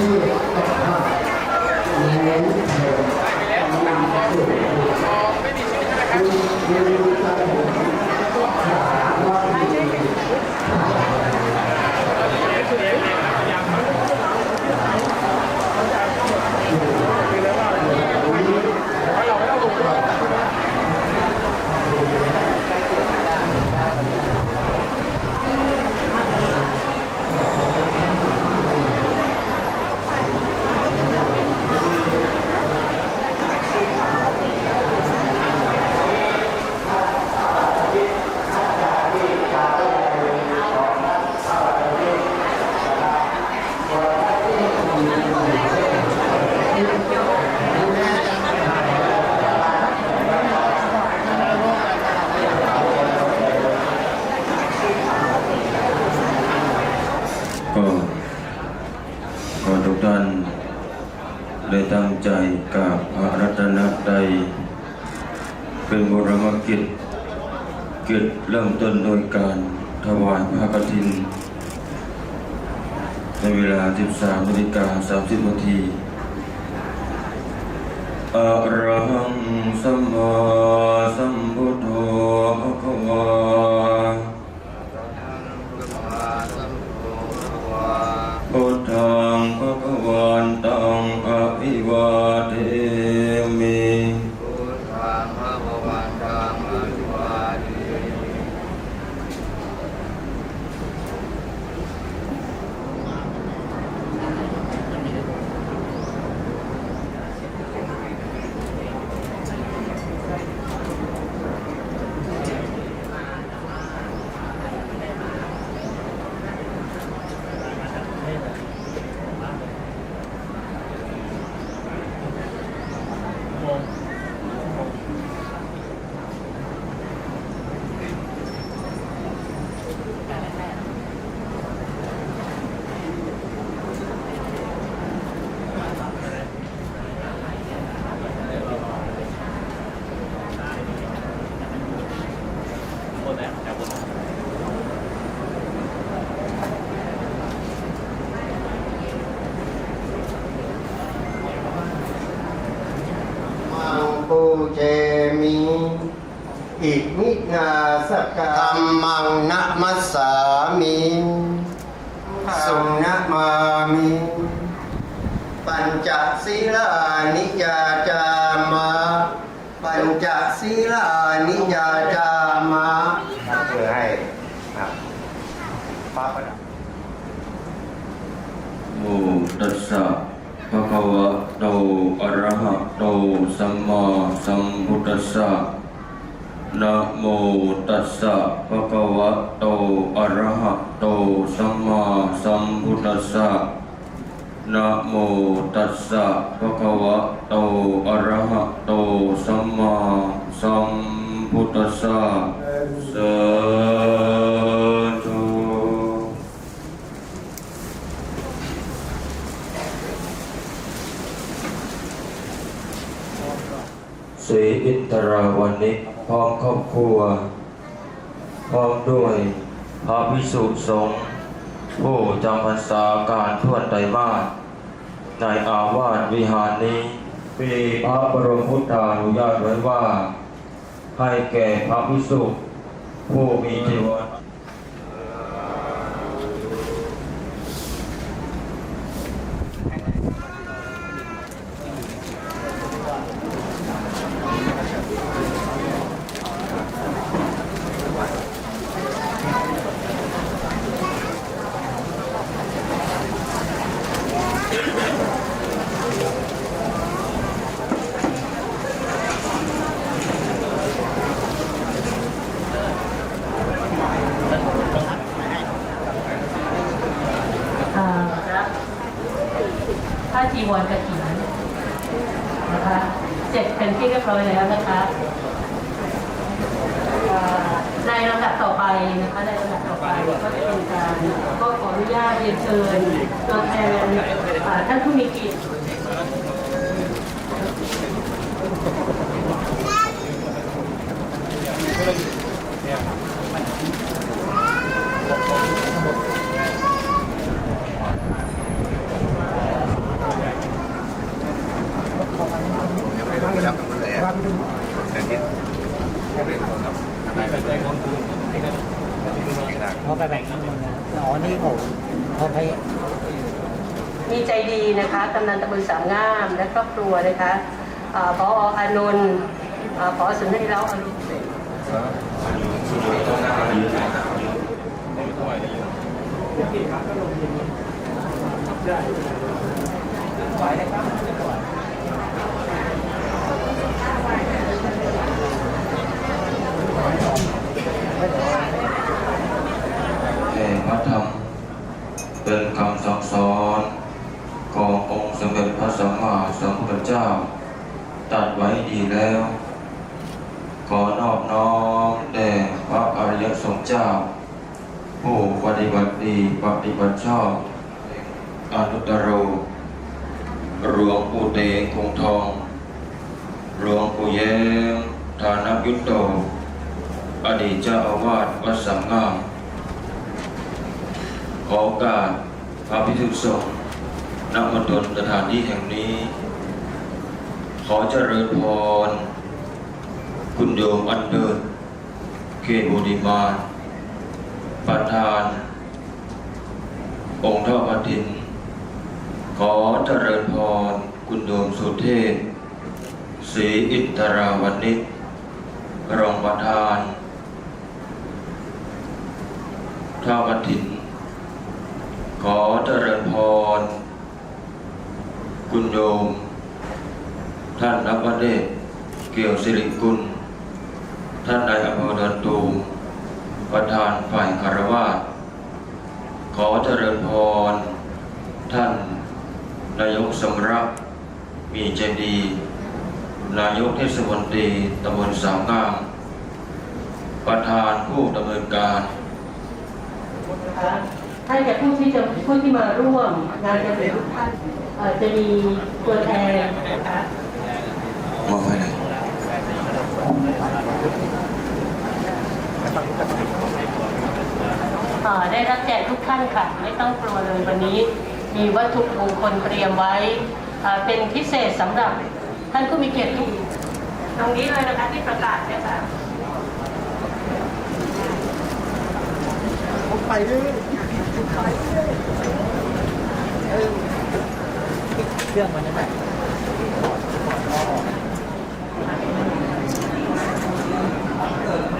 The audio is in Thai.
ที่ต้องทำแรงเถิดนำสู่ดูดูใจขาว่ามีก็ขอ ท่านได้ตั้งใจกับพระรัตนตรัยเป็นบรมกิจกิจเริ่มต้นโดยการถวายพระกฐิน ในเวลา 13นาฬิกา30นาทีอะระหังสัมมาสัมพุทโธภะคะวา พุทธังภะคะวันตังอะภิวาเทมิ มังปูเจมิ อิมินาสกาธรรมังนะมัสสามิสุนะมามิ ปัญจศีลานิยาจามะปัญจศีลานิยาจามะเพื่อให้ครับป้าประดับโมตัสสะภะคะวะโตอะระหะโตสัมมาสัมพุทธัสสะ นะโมตัสสะภะคะวะโตอะระหะโตสัมมาสัมพุทธัสสะนะโมตัสสะภะคะวะโตอะระหะโตสัมมาสัมพุทธัสสะสาธุศรีอินทราวันนี้พ ร้อมครอบครัว พร้อมด้วยพระภิกษุสงฆ์ผู้จำพรรษาการทวดไตรมาสในอาวาสวิหารนี้มีพระบรมพุทธานุญาตไว้ว่า ให้แก่พระภิกษุผู้มีจีวา วรกระถิ่นนะคะเสร็จเป็นที่เรียบร้อยแล้วนะคะในลำดับต่อไปนะคะในลำดับต่อไปก็จะเป็นการก็ขออนุญาตเรียนเชิญตัวแทนท่านผู้มีเกียรติ เขาไปแบ่งข้างบนนะอ๋อ นี่ผมเขาไป มีใจ ดีนะคะกำนันตำบลสามงามและครอบครัวนะคะพออานนท์พอสุนทรีเล้าอรุณแห่งพระธรรม เป็นคำสั่งสอนขององค์สมเด็จพระสัมมาสัมพุทธเจ้าตรัดไว้ดีแล้ว ขอนอบน้อมแด่พระอริยสงฆ์เจ้า ผู้ปฏิบัติดีปฏิบัติชอบอนุตรโรหลวงปู่เตงคงทอง หลวงปู่แย้มฐานยุตโต อดีตเจ้าอาวาสวัดสามงามขอโอกาสพระพิสุสงฆ์ณมณฑลสถานที่แห่งนี้ ขอเจริญพร คุณโยมอันเดินเขตบุรีมา ประธาน องค์ท่าพระทิน ขอเจริญพร คุณโยมสุเทพศรีอินทราวันนิชรองประธานท่าพระทิน ขอเจริญพร คุณโยม ท่านนับประเดชเกี่ยวสิริกุล ท่านนายอำเภอดอนตูม ประธานฝ่ายคารวาสขอเจริญพร ท่านนายกสมรักมีใจดี นายกเทศมนตรีตำบลสามงาม ประธานผู้ดำเนินการนะคะท่านกับผู้ที่จะผู้ที่มาร่วมงานจะเป็นทุกท่านเอ่อจะมีตัวแทนนะคะมองไปไหนเอ่อ ได้รับแจกทุกท่านค่ะ ไม่ต้องกลัวเลยวันนี้ มีวัตถุมงคลเตรียมไว้ เป็นพิเศษสำหรับท่านผู้มีเกียรติทุกตรงนี้เลยนะคะที่ประกาศเนี่ยค่ะไปเรื่อยเครื่องมันนั่นแหละถ่